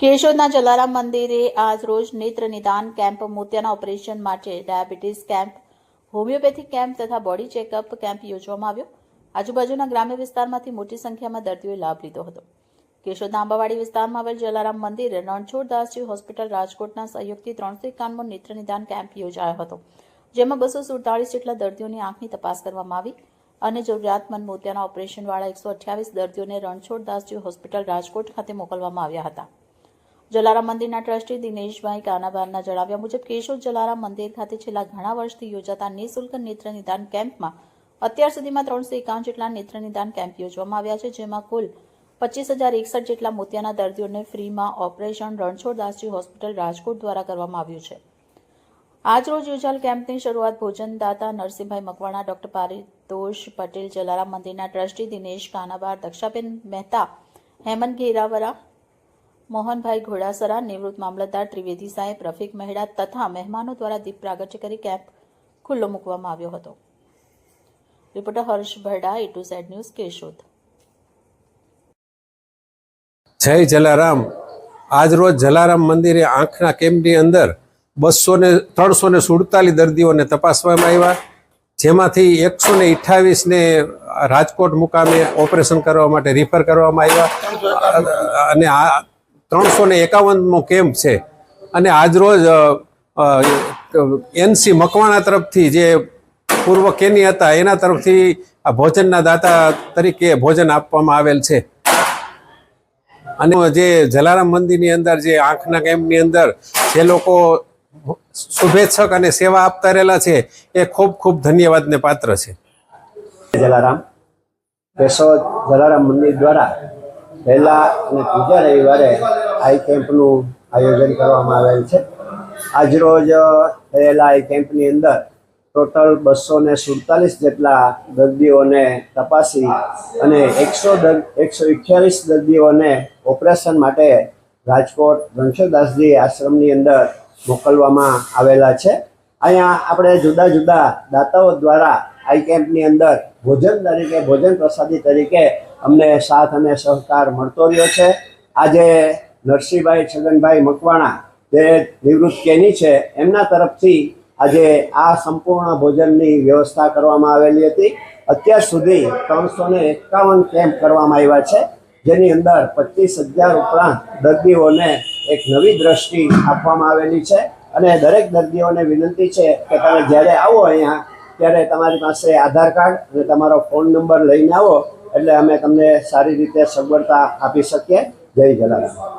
કેશોદના જલારામ મંદિરે આજ રોજ નેત્ર નિદાન કેમ્પ મોતિયાના ઓપરેશન માટે ડાયાબિટીસ કેમ્પ, હોમિયોપેથિક કેમ્પ તથા બોડી ચેકઅપ કેમ્પ યોજવામાં આવ્યો. આજુબાજુના ગ્રામ્ય વિસ્તારમાંથી મોટી સંખ્યામાં દર્દીઓએ લાભ લીધો હતો. કેશોદના આંબાવાડી વિસ્તારમાં આવેલ જલારામ મંદિરે રણછોડદાસજી હોસ્પિટલ રાજકોટના સહયોગથી ત્રણસો એકાવનમો નેત્ર નિદાન કેમ્પ યોજાયો હતો. જેમાં બસો સુડતાળીસ જેટલા દર્દીઓની આંખની તપાસ કરવામાં આવી અને જરૂરિયાતમંદ મોતિયાના ઓપરેશનવાળા એકસો અઠ્યાવીસ દર્દીઓને રણછોડદાસજી હોસ્પિટલ રાજકોટ ખાતે મોકલવામાં આવ્યા હતા. જલારામ મંદિરના ટ્રસ્ટી દિનેશભાઈ કાનાભારના જણાવ્યા મુજબ કેશોદ જલારામ મંદિર ખાતે છેલ્લા ઘણા વર્ષથી યોજાતા નિઃશુલ્ક નેત્ર નિદાન કેમ્પમાં અત્યાર સુધીમાં ત્રણસો એકાવન જેટલા નેત્ર નિદાન કેમ્પ યોજવામાં આવ્યા છે, જેમાં કુલ પચીસ હજાર એકસઠ જેટલા મોતિયાના દર્દીઓને ફ્રીમાં ઓપરેશન રણછોડદાસજી હોસ્પિટલ રાજકોટ દ્વારા કરવામાં આવ્યું છે. આજ રોજ યોજાયેલ કેમ્પની શરૂઆત ભોજનદાતા નરસિંહભાઈ મકવાણા, ડોક્ટર પારિતોષ પટેલ, જલારામ મંદિરના ટ્રસ્ટી દિનેશ કાનાબાર દક્ષાબેન મહેતા, હેમંત ઘેરાવરા મોહનભાઈ ઘોડાસરા, નિવૃત્ત મામલતદાર ત્રિવેદી સાહેબ, રફીક મહેડા તથા મહેમાનો દ્વારા દીપ પ્રાગટ્ય કરી કેમ્પ ખુલ્લો મૂકવામાં આવ્યો હતો. Reporter Harsh Bharda A to Z news, Keshod. જય જલારામ. આજ રોજ જલારામ મંદિરે આંખના કેમ્પની અંદર બસો ને ત્રણસો ને સુડતાલીસ દર્દીઓને તપાસવામાં આવ્યા, જેમાંથી એકસો ને અઠ્ઠાવીસને રાજકોટ મુકામે ઓપરેશન કરવા માટે રિફર કરવામાં આવ્યા. અને આ ત્રણસો ને એકાવનમો કેમ્પ છે. અને આજરોજ એનસી મકવાણા તરફથી જે પૂર્વ કેની હતા, એના તરફથી આ ભોજનના દાતા તરીકે ભોજન આપવામાં આવેલ છે. અને જે જલારામ મંદિરની અંદર, જે આંખના કેમ્પની અંદર જે લોકો શુભેચ્છક અને સેવા આપતા રહેલા છે, એ ખૂબ ખૂબ ધન્યવાદને પાત્ર છે. જલારામ. કેશોદ જલારામ મંદિર દ્વારા પહેલા અને બીજા રવિવારે આઈ કેમ્પનું આયોજન કરવામાં આવેલ છે. આજરોજ થયેલા આઈ કેમ્પની અંદર ટોટલ બસો ને સુડતાલીસ જેટલા દર્દીઓને તપાસી અને એકસો એકસો અઠ્યાવીસ દર્દીઓને ઓપરેશન માટે રાજકોટ રણછોડદાસજી આશ્રમની અંદર મોકલવામાં આવેલા છે. અહીંયા આપણે જુદા જુદા દાતાઓ દ્વારા આઈ કેમ્પની અંદર ભોજન તરીકે, ભોજન પ્રસાદી તરીકે અમને સાથ અને સહકાર મળતો રહ્યો છે. આજે નરસિંહભાઈ, છગનભાઈ મકવાણા જે નિવૃત્ત કેની છે. એમના તરફથી આજે આ સંપૂર્ણ ભોજનની વ્યવસ્થા કરવામાં આવેલી હતી. અત્યાર સુધી ત્રણસો ને એકાવન કેમ્પ કરવામાં આવ્યા છે, જેની અંદર પચીસ હજાર ઉપરાંત દર્દીઓને એક નવી દ્રષ્ટિ આપવામાં આવેલી છે. અને દરેક દર્દીઓને વિનંતી છે કે તમે જ્યારે આવો અહીંયા, ત્યારે તમારી પાસે આધાર કાર્ડ અને તમારો ફોન નંબર લઈને આવો, એટલે અમે તમને સારી રીતે સગવડતા આપી શકીએ. જય જલારામ.